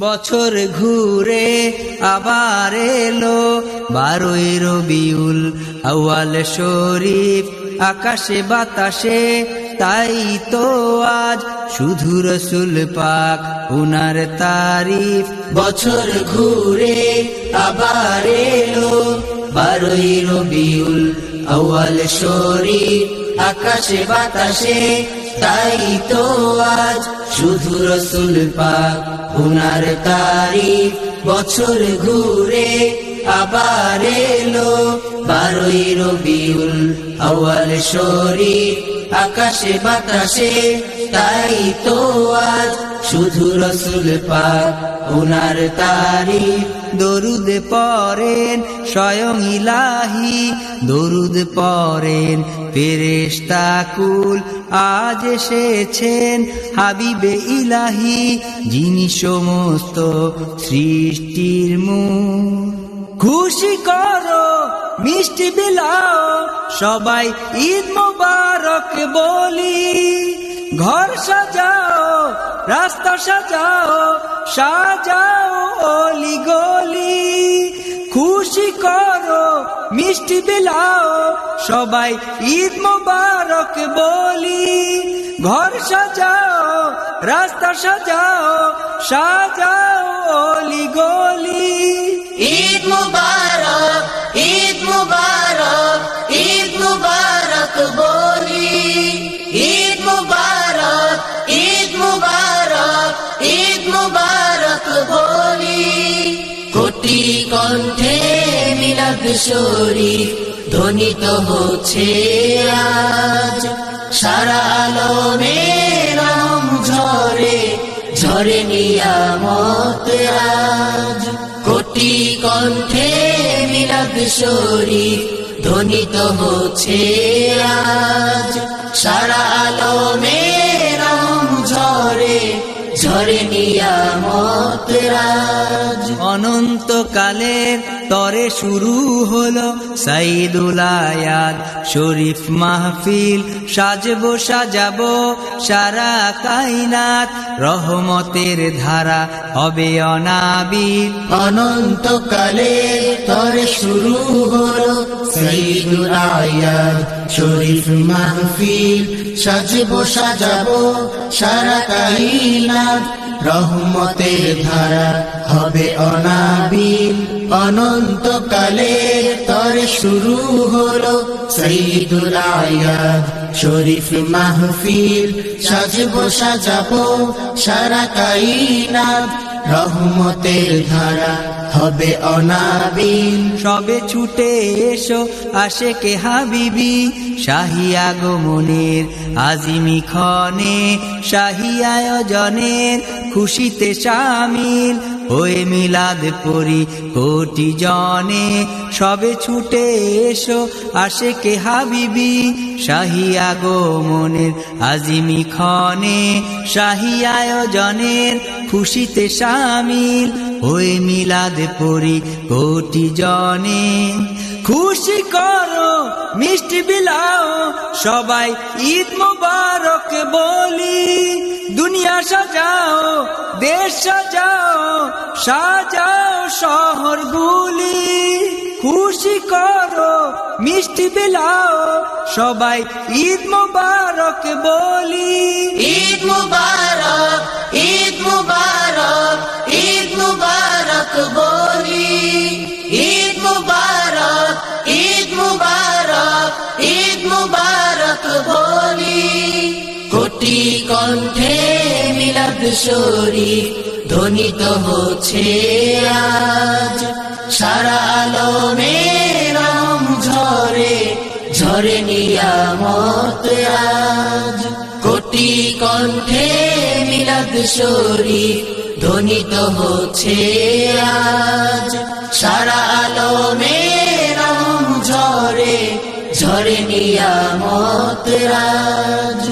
বছর ঘুরে আবার এলো বারোই রবিউল আউয়াল শরীফ, আকাশে বাতাসে। তাই তো আজ শুধু রসুল পাক উনার তারিফ। বছর ঘুরে আবার এলো বারোই রবিউল আউয়াল শরীফ, আকাশে বাতাসে। তাই তো আজ শুধু রসুল পাক উনার তারিখ বছর ঘুরে আবার এলো বারোই রবিউল আউয়াল শরীফ। আকাশে বাতাসে, তাই তো আজ শুধু রসুল পাক উনার তারিফ। দরুদ পরেন স্বয়ং ইলাহি, দরুদ পড়েন ফেরেশতাকুল আজ এসেছেন হাবিবে ইলাহি, যিনি সমস্ত সৃষ্টির মূল। খুশি করো, মিষ্টি বিলাও, সবাই ঈদ মোবারক বলি। ঘর সাজাও, রাস্তা সাজাও সাজাও অলি গলি। খুশি করো, মিষ্টি বিলাও, সবাই ঈদ মোবারক বলি। ঘর সাজাও, রাস্তা সাজাও সাজাও অলি গলি। ঈদ কণ্ঠে মিলাদ শরীফ ধ্বনিত হচ্ছে আজ। সারা আলমে রং ঝরে ঝরে নিয়ামত আজ। কোটি কণ্ঠে মিলাদ শরীফ ধ্বনিত হচ্ছে আজ। সারা আলমে রং ঝরে ঝরে অনন্তকালের তরে শুরু হলো সাইদুল আয়াত শরীফ মাহফিল সাজবো সাজাবো সারা কাইনাত রহমতের ধারা হবে অনাবিল। অনন্তকালে তরে শুরু হলো সঈদুল আয়াত শরীফ মাহফিল, সাজবো, সাজাবো, সারা কাইনাত রহমতের ধারা হবে অনাবিল। অনন্তকালে তরে শুরু হলো সঈদুল আয়াত শরীফ মাহফিল, সাজবো, সাজাবো, সারা কাইনাত রহমতের ধারা হবে অনাবিল। সবে ছুটে এসো আসে কে হাবিবি। শাহী আগমনের আজিমি ক্ষণে শাহী খুশিতে সামিল। হয়ে মিলাদ পরি কোটি জনে, সবে ছুটে এসো আসে কে হাবিবি। শাহী আগমনের আজিমি ক্ষণে শাহী খুশিতে সামিল। হয়ে মিলাদ পরি কোটি জনে। খুশি করো, মিষ্টি বিলাও, সবাই ঈদ মোবারক বলি। দুনিয়া সাজাও, দেশ সাজাও সাজাও শহর গুলি খুশি করো, মিষ্টি বিলাও, সবাই ঈদ মোবারক বলি। ঈদ মুবারক ঈদ মুবারক। বলি, ঈদ মুবারক ঈদ মুবারক ঈদ মুবারক বলি। কোটি কণ্ঠে মিলাদ শরীফ ধ্বনিত হচ্ছে আজ। সারা আলমে রং ঝরে ঝরে নিয়ামত আজ। কোটি কণ্ঠে মিলাদ শরীফ ধ্বনিত হচ্ছে আজ। সারা আলো রং ঝরে ঝরে নিয়ামত রাজ।